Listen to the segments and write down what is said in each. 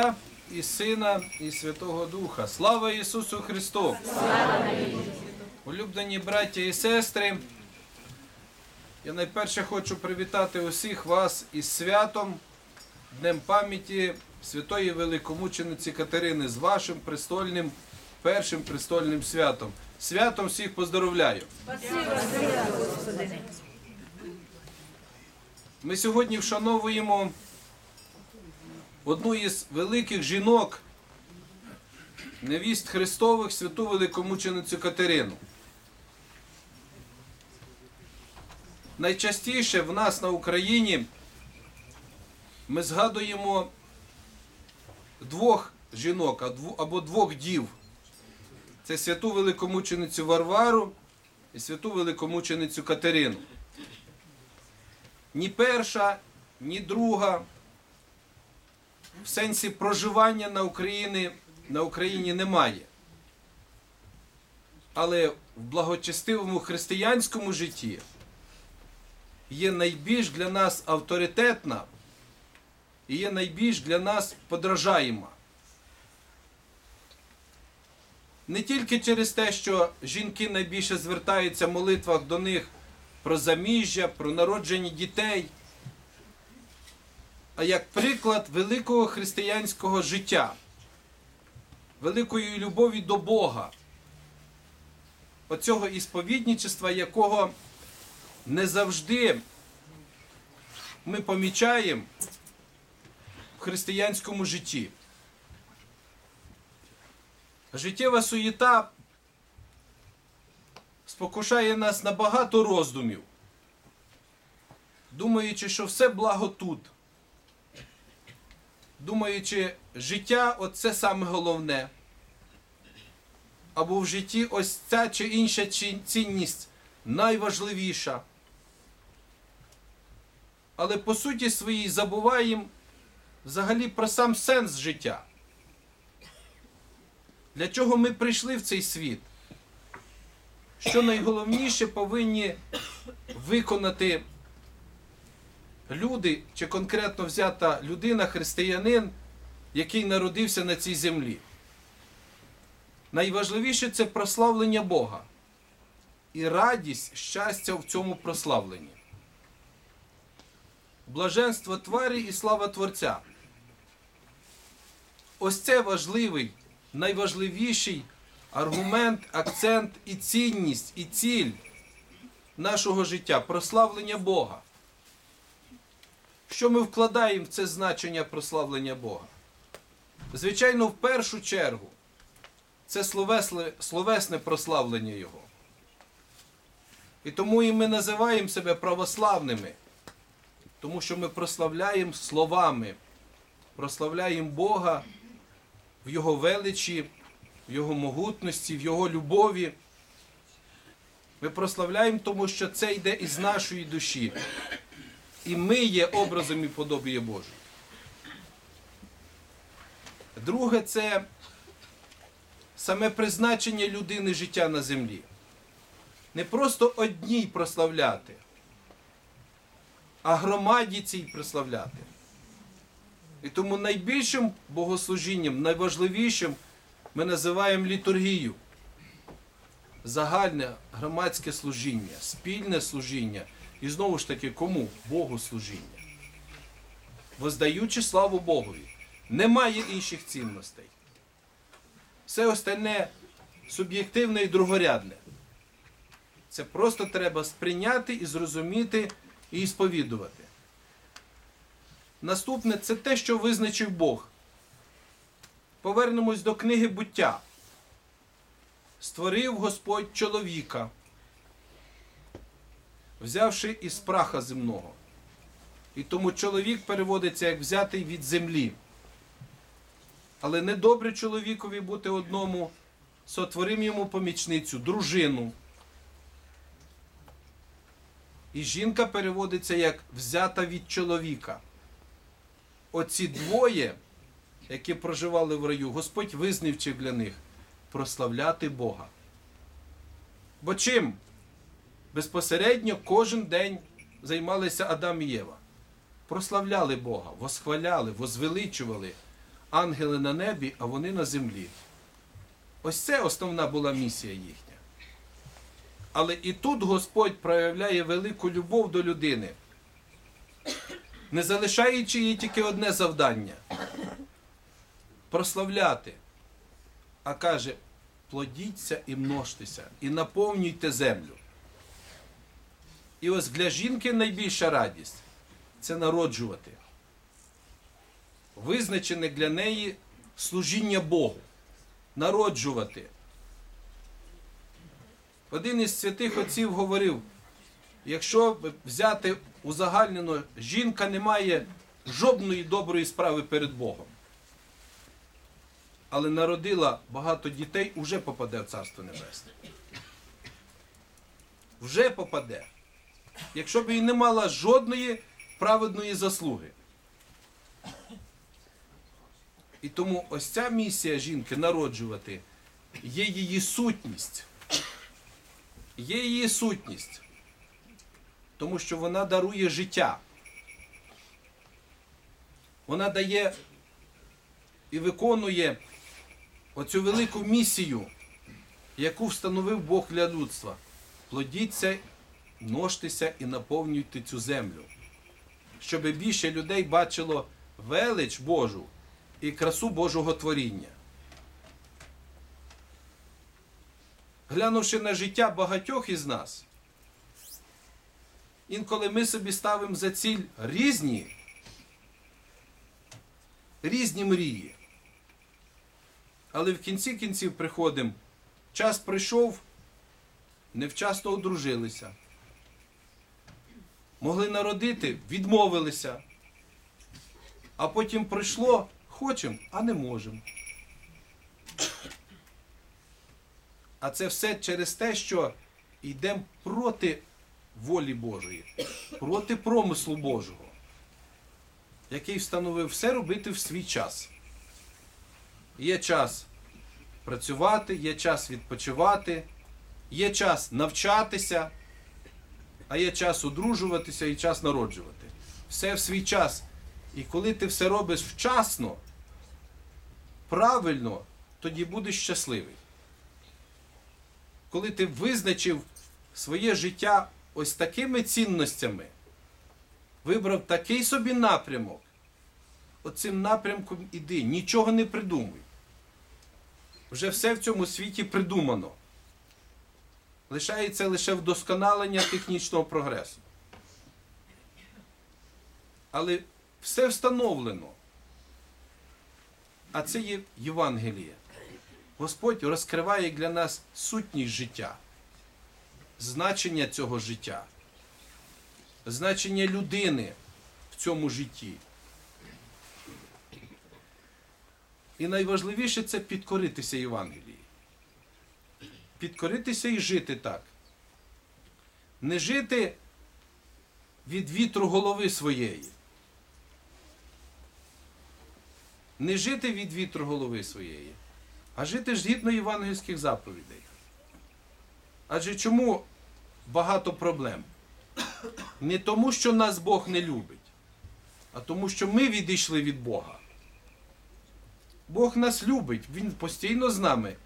Отця і Сина, і Святого Духа. Слава Ісусу Христу! Улюблені браття і сестри, я найперше хочу привітати усіх вас із святом, Днем пам'яті святої великомучениці Катерини з вашим престольним, першим престольним святом. Святом всіх поздоровляю. Ми сьогодні вшановуємо одну із великих жінок, невіст Христових, святу великомученицю Катерину. Найчастіше в нас на Україні ми згадуємо двох жінок або двох дів. Це святу великомученицю Варвару і святу великомученицю Катерину. Ні перша, ні друга в сенсі проживання на Україні, на Україні немає. Але в благочестивому християнському житті є найбільш для нас авторитетна і є найбільш для нас подражаєма. Не тільки через те, що жінки найбільше звертаються в молитвах до них про заміжжя, про народження дітей, як приклад великого християнського життя, великої любові до Бога, оцього ісповідничества, якого не завжди ми помічаємо в християнському житті. Життєва суєта спокушає нас на багато роздумів, думаючи, що все благо тут. Думаючи, життя оце саме головне. Або в житті ось ця чи інша цінність найважливіша. Але по суті своїй забуваємо взагалі про сам сенс життя. Для чого ми прийшли в цей світ? Що найголовніше повинні виконати люди, чи конкретно взята людина, християнин, який народився на цій землі. Найважливіше це прославлення Бога і радість, щастя в цьому прославленні. Блаженство тварі і слава Творця. Ось це важливий, найважливіший аргумент, акцент і цінність, і ціль нашого життя прославлення Бога. Що ми вкладаємо в це значення прославлення Бога? Звичайно, в першу чергу, це словесне, прославлення Його. І тому і ми називаємо себе православними, тому що ми прославляємо словами, прославляємо Бога в Його величі, в Його могутності, в Його любові. Ми прославляємо, тому що це йде із нашої душі. І ми є образом і подобіє Божої. Друге, це саме призначення людини життя на землі. Не просто одній прославляти, а громаді цій прославляти. І тому найбільшим богослужінням, найважливішим ми називаємо літургію. Загальне громадське служіння, спільне служіння. І знову ж таки, кому? Богу служіння. Воздаючи славу Богові. Немає інших цінностей. Все остальне суб'єктивне і другорядне. Це просто треба сприйняти і зрозуміти і сповідувати. Наступне це те, що визначив Бог. Повернемось до книги буття. Створив Господь чоловіка, взявши із праха земного. І тому чоловік переводиться як взятий від землі. Але не добре чоловікові бути одному, сотворим йому помічницю, дружину. І жінка переводиться як взята від чоловіка. Оці двоє, які проживали в раю, Господь визначив для них прославляти Бога. Бо чим? Безпосередньо кожен день займалися Адам і Єва. Прославляли Бога, восхваляли, возвеличували. ангели на небі, а вони на землі. Ось це основна була місія їхня. Але і тут Господь проявляє велику любов до людини, не залишаючи їй тільки одне завдання прославляти. А каже, плодіться і множтеся, і наповнюйте землю. І ось для жінки найбільша радість це народжувати. Визначене для неї служіння Богу. Народжувати. Один із святих отців говорив: якщо взяти узагальнено, жінка не має жодної доброї справи перед Богом. Але народила багато дітей, уже попаде в Царство Небесне. Вже попаде. Якщо б і не мала жодної праведної заслуги. І тому ось ця місія жінки народжувати є її сутність. Є її сутність. Тому що вона дарує життя. Вона дає і виконує оцю велику місію, яку встановив Бог для людства. Плодіться, множтеся і наповнюйте цю землю. Щоб більше людей бачило велич Божу і красу Божого творіння. Глянувши на життя багатьох із нас, інколи ми собі ставимо за ціль різні, різні мрії. Але в кінці кінців приходимо, час прийшов, невчасно одружилися. Могли народити, відмовилися. А потім прийшло, хочемо, а не можемо. А це все через те, що йдемо проти волі Божої, проти промислу Божого, який встановив все робити в свій час. Є час працювати, є час відпочивати, є час навчатися, а є час одружуватися і час народжувати. Все в свій час. І коли ти все робиш вчасно, правильно, тоді будеш щасливий. Коли ти визначив своє життя ось такими цінностями, вибрав такий собі напрямок, оцим напрямком іди, нічого не придумуй. Вже все в цьому світі придумано. Лишається лише вдосконалення технічного прогресу. Але все встановлено. А це є Євангеліє. Господь розкриває для нас сутність життя, значення цього життя, значення людини в цьому житті. І найважливіше це підкоритися Євангелії. Підкоритися і жити так. Не жити від вітру голови своєї. Не жити від вітру голови своєї, а жити ж згідно євангельських заповідей. Адже чому багато проблем? Не тому, що нас Бог не любить, а тому, що ми відійшли від Бога. Бог нас любить, Він постійно з нами,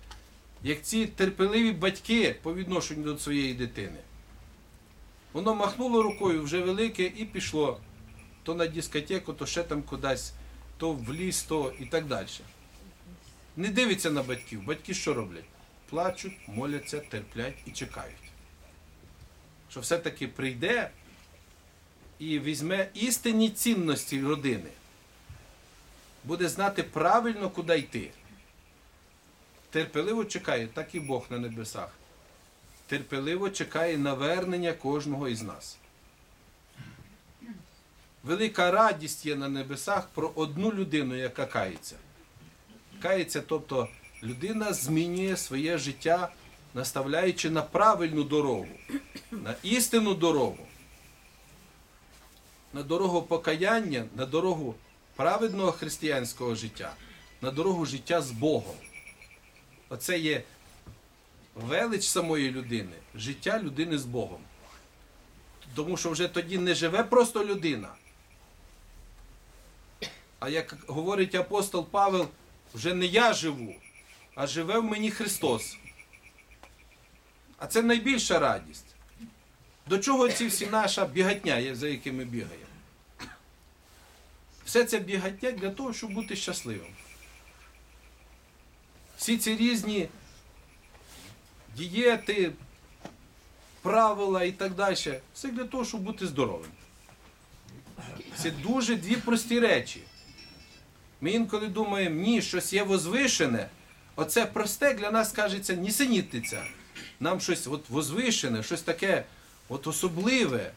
як ці терпеливі батьки по відношенню до своєї дитини. Воно махнуло рукою вже велике і пішло то на дискотеку, то ще там кудись, то в ліс, то і так далі. Не дивиться на батьків. Батьки що роблять? Плачуть, моляться, терплять і чекають. Що все-таки прийде і візьме істинні цінності родини буде знати правильно, куди йти. Терпеливо чекає, так і Бог на небесах. Терпеливо чекає навернення кожного із нас. Велика радість є на небесах про одну людину, яка кається. Кається, тобто людина змінює своє життя, наставляючи на правильну дорогу, на істинну дорогу, на дорогу покаяння, на дорогу праведного християнського життя, на дорогу життя з Богом. Оце є велич самої людини, життя людини з Богом. Тому що вже тоді не живе просто людина, А як говорить апостол Павел, вже не я живу, а живе в мені Христос. А це найбільша радість. До чого ці всі наша бігатня, за якими бігаємо? Все це бігатня для того, щоб бути щасливим. Всі ці різні дієти, правила і так далі. Все для того, щоб бути здоровим. Це дуже дві прості речі. Ми інколи думаємо, ні, щось є возвишене. Оце просте для нас кажеться нісенітниця. Нам щось от возвишене, щось таке от особливе.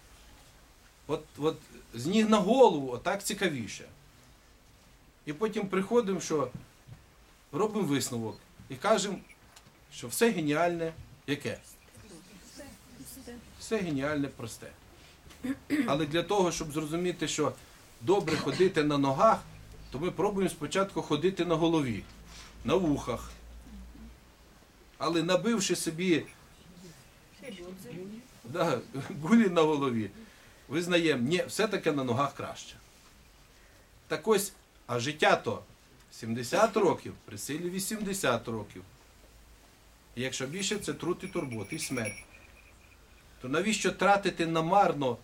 От, от з ніг на голову, отак цікавіше. І потім приходимо, що робимо висновок і кажемо, що все геніальне яке? Все геніальне просте. Але для того, щоб зрозуміти, що добре ходити на ногах, то ми пробуємо спочатку ходити на голові, на вухах. Але набивши собі да, булі на голові, визнаємо, ні, все-таки на ногах краще. Так ось, а життя то 70 років, при силі 80 років. І якщо більше, це труд і турбот, і смерть. То навіщо тратити намарно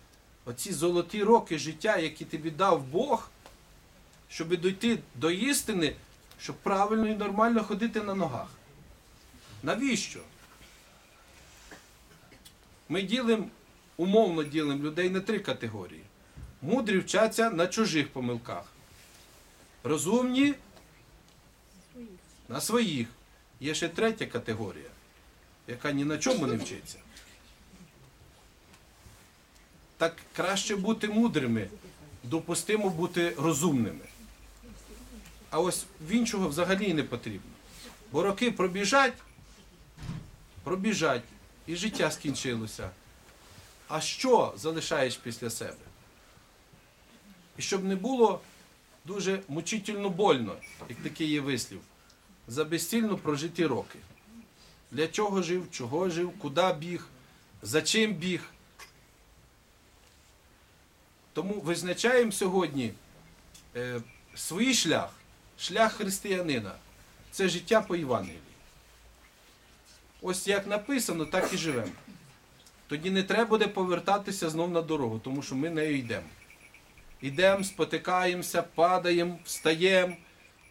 оці золоті роки життя, які тобі дав Бог, щоб дойти до істини, щоб правильно і нормально ходити на ногах? Навіщо? Ми ділимо, умовно ділимо людей на три категорії. Мудрі вчаться на чужих помилках. Розумні на своїх. Є ще третя категорія, яка ні на чому не вчиться. Так краще бути мудрими, допустимо бути розумними. А ось в іншого взагалі не потрібно. Бо роки пробіжать, пробіжать, і життя скінчилося. А що залишаєш після себе? І щоб не було дуже мучительно больно, як такий є вислів, за безцільно прожиті роки. Для чого жив, чого жив, куди біг, за чим біг. Тому визначаємо сьогодні е, свій шлях, шлях християнина. Це життя по Євангелії. Ось як написано, так і живемо. Тоді не треба буде повертатися знов на дорогу, тому що ми нею йдемо. Йдемо, спотикаємося, падаємо, встаємо,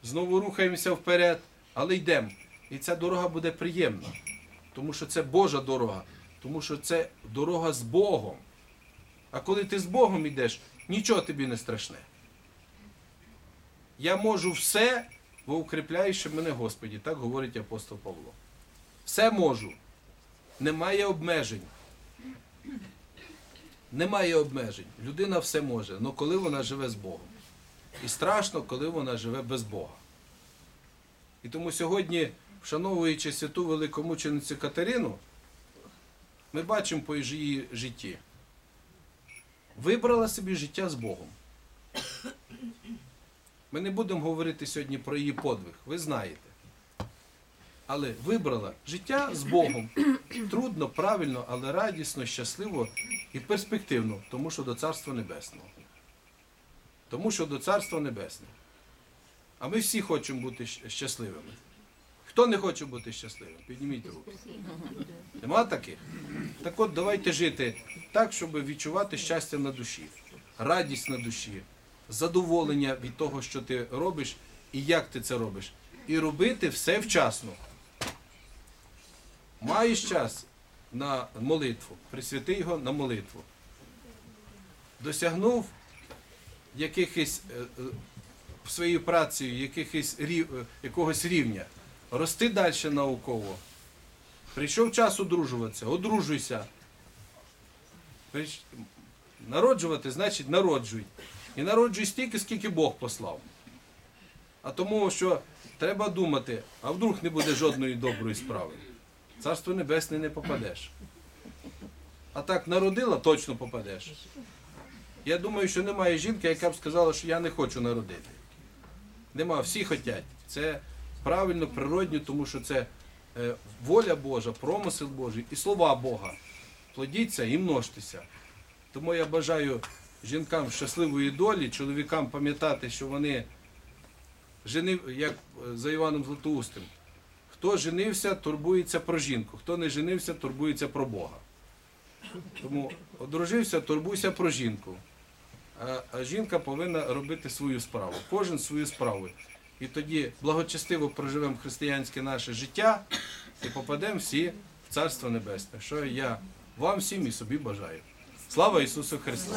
знову рухаємося вперед, але йдемо. І ця дорога буде приємна, тому що це Божа дорога, тому що це дорога з Богом. А коли ти з Богом йдеш, нічого тобі не страшне. Я можу все, бо укріпляєш мене Господі, так говорить апостол Павло. Все можу. Немає обмежень. Немає обмежень. Людина все може, але коли вона живе з Богом. І страшно, коли вона живе без Бога. І тому сьогодні, вшановуючи святу великомученицю Катерину, ми бачимо по її житті. Вибрала собі життя з Богом. Ми не будемо говорити сьогодні про її подвиг, ви знаєте. Але вибрала життя з Богом. Трудно, правильно, але радісно, щасливо і перспективно, тому що до Царства Небесного. Тому що до Царства Небесного. А ми всі хочемо бути щасливими. Хто не хоче бути щасливим? Підніміть руки. Нема таких? Так от давайте жити так, щоб відчувати щастя на душі, радість на душі, задоволення від того, що ти робиш і як ти це робиш. І робити все вчасно. Маєш час на молитву, присвяти його на молитву. Досягнув якихось е, е, своєю працею якихось рів- е, якогось рівня, рости далі науково. Прийшов час одружуватися, одружуйся. Прийш- Народжувати, значить народжуй. І народжуй стільки, скільки Бог послав. А тому, що треба думати, а вдруг не буде жодної доброї справи. Царство Небесне не попадеш. А так народила, точно попадеш. Я думаю, що немає жінки, яка б сказала, що я не хочу народити. Нема, всі хочуть. Це правильно, природньо, тому що це е, воля Божа, промисел Божий і слова Бога. Плодіться і множтеся. Тому я бажаю жінкам щасливої долі, чоловікам пам'ятати, що вони женив, як е, за Іваном Златоустим, хто женився, турбується про жінку, хто не женився, турбується про Бога. Тому одружився, турбуйся про жінку. Жінка повинна робити свою справу. Кожен свою справу. І тоді благочестиво проживемо християнське наше життя і попадемо всі в Царство Небесне, що я вам всім і собі бажаю. Слава Ісусу Христу!